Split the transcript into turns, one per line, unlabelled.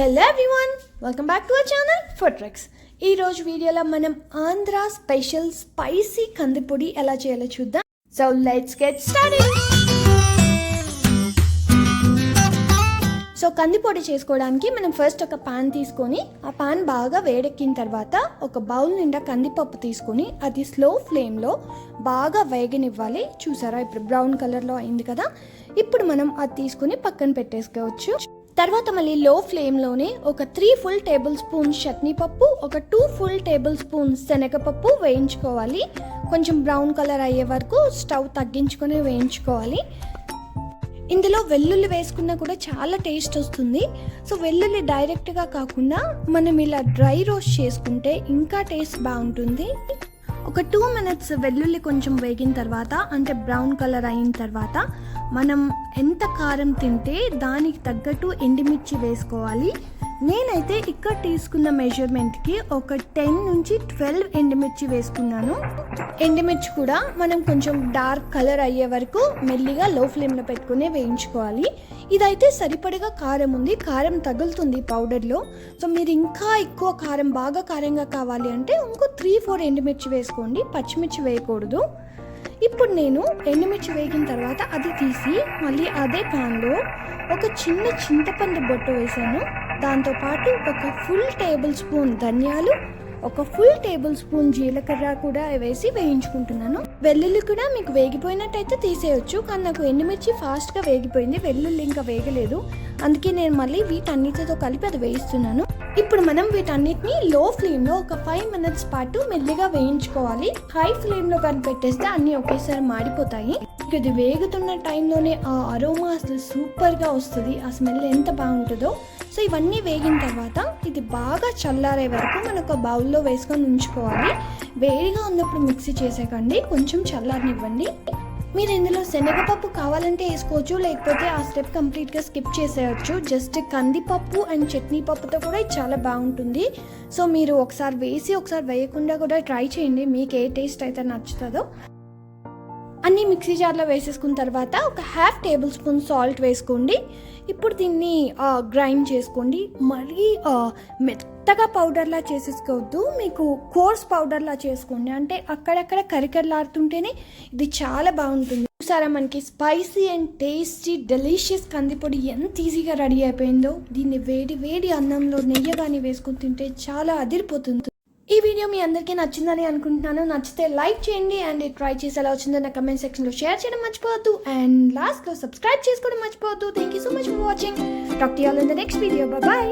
Hello everyone welcome back to our channel food tricks ఈరోజు వీడియోలో మనం ఆంధ్ర స్పెషల్ స్పైసీ కందిపొడి ఎలా చేయాలో చూద్దాం. So let's get started so కందిపొడి చేసుకోవడానికి మనం ఫస్ట్ ఒక పాన్ తీసుకొని ఆ పాన్ బాగా వేడెక్కిన తర్వాత ఒక బౌల్ నిండా కందిపప్పు తీసుకొని అది స్లో ఫ్లేమ్లో బాగా వేగనివ్వాలి. చూసారా? ఇప్పుడు బ్రౌన్ కలర్లో అయింది కదా. ఇప్పుడు మనం అది తీసుకుని పక్కన పెట్టేసుకోవచ్చు. తర్వాత మళ్ళీ లో ఫ్లేమ్లోనే ఒక three full tablespoon chutney పప్పు ఒక టూ ఫుల్ టేబుల్ స్పూన్ శనగపప్పు వేయించుకోవాలి. కొంచెం బ్రౌన్ కలర్ అయ్యే వరకు స్టవ్ తగ్గించుకొని వేయించుకోవాలి. ఇందులో వెల్లుల్లి వేసుకున్నా కూడా చాలా టేస్ట్ వస్తుంది. సో వెల్లుల్లి డైరెక్ట్గా కాకుండా మనం ఇలా డ్రై రోస్ట్ చేసుకుంటే ఇంకా టేస్ట్ బాగుంటుంది. ఒక టూ మినిట్స్ వెల్లుల్లి కొంచెం వేగిన తర్వాత అంటే బ్రౌన్ కలర్ అయిన తర్వాత మనం ఎంత కారం తింటే దానికి తగ్గట్టు ఎండుమిర్చి వేసుకోవాలి. నేనైతే ఇక్కడ తీసుకున్న మెజర్మెంట్కి ఒక టెన్ నుంచి ట్వెల్వ్ ఎండుమిర్చి వేసుకున్నాను. ఎండుమిర్చి కూడా మనం కొంచెం డార్క్ కలర్ అయ్యే వరకు మెల్లిగా లో ఫ్లేమ్లో పెట్టుకుని వేయించుకోవాలి. ఇదైతే సరిపడగా కారం ఉంది. కారం తగులుతుంది పౌడర్లో సో మీరు ఇంకా ఎక్కువ కారం బాగా కారంగా కావాలి అంటే ఇంకో త్రీ ఫోర్ ఎండుమిర్చి వేసుకోండి. పచ్చిమిర్చి వేయకూడదు. ఇప్పుడు నేను ఎండుమిర్చి వేగిన తర్వాత అది తీసి మళ్ళీ అదే ప్యాన్లో ఒక చిన్న చింతపండు బొట్టు వేసాను. దాంతోపాటు ఒక ఫుల్ టేబుల్ స్పూన్ ధనియాలు ఒక ఫుల్ టేబుల్ స్పూన్ జీలకర్ర కూడా వేసి వేయించుకుంటున్నాను. వెల్లుల్లి కూడా మీకు వేగిపోయినట్టయితే తీసేయచ్చు కానీ నాకు ఎండుమిర్చి ఫాస్ట్గా వేగిపోయింది వెల్లుల్లి ఇంకా వేగలేదు. అందుకే నేను మళ్ళీ వీటన్నిటితో కలిపి అది వేయిస్తున్నాను. ఇప్పుడు మనం వీటన్నిటిని లో ఫ్లేమ్లో ఒక ఫైవ్ మినిట్స్ పాటు మెల్లిగా వేయించుకోవాలి. హై ఫ్లేమ్లో కానీ పెట్టేస్తే అన్నీ ఒకేసారి మాడిపోతాయి. ఇది వేగుతున్న టైంలోనే ఆ అరోమా అసలు సూపర్గా వస్తుంది. ఆ స్మెల్ ఎంత బాగుంటుందో. సో ఇవన్నీ వేగిన తర్వాత ఇది బాగా చల్లారే వరకు మనం ఒక బౌల్లో వేసుకొని ఉంచుకోవాలి. వేడిగా ఉన్నప్పుడు మిక్సీ చేసేకండి. కొంచెం చల్లారనివ్వండి. మీరు ఇందులో శనగపప్పు కావాలంటే వేసుకోవచ్చు లేకపోతే ఆ స్టెప్ కంప్లీట్గా స్కిప్ చేసేయచ్చు. జస్ట్ కందిపప్పు అండ్ చట్నీ పప్పుతో కూడా ఇది చాలా బాగుంటుంది. సో మీరు ఒకసారి వేసి ఒకసారి వేయకుండా కూడా ట్రై చేయండి. మీకు ఏ టేస్ట్ అయితే నచ్చుతుందో. అన్నీ మిక్సీ జార్లో వేసేసుకున్న తర్వాత ఒక హాఫ్ టేబుల్ స్పూన్ సాల్ట్ వేసుకోండి. ఇప్పుడు దీన్ని గ్రైండ్ చేసుకోండి. మరీ మెత్తగా పౌడర్లా చేసేసుకోవద్దు. మీకు కోర్స్ పౌడర్లా చేసుకోండి. అంటే అక్కడక్కడ కరికరలాడుతుంటేనే ఇది చాలా బాగుంటుంది. చూసారా మనకి స్పైసీ అండ్ టేస్టీ డెలిషియస్ కందిపొడి ఎంత ఈజీగా రెడీ అయిపోయిందో. దీన్ని వేడి వేడి అన్నంలో నెయ్యి కానీ వేసుకుని తింటే చాలా అదిరిపోతుంది. ఈ వీడియో మీ అందరికీ నచ్చిందని అనుకుంటున్నాను. నచ్చితే లైక్ చేయండి అండ్ ట్రై చేసి ఎలా వచ్చిందో నా కమెంట్ సెక్షన్లో షేర్ చేయడం మర్చిపోవద్దు. అండ్ లాస్ట్లో సబ్స్క్రైబ్ చేసుకోవడం మర్చిపోవద్దు. Thank you so much for watching talk to all in the next video bye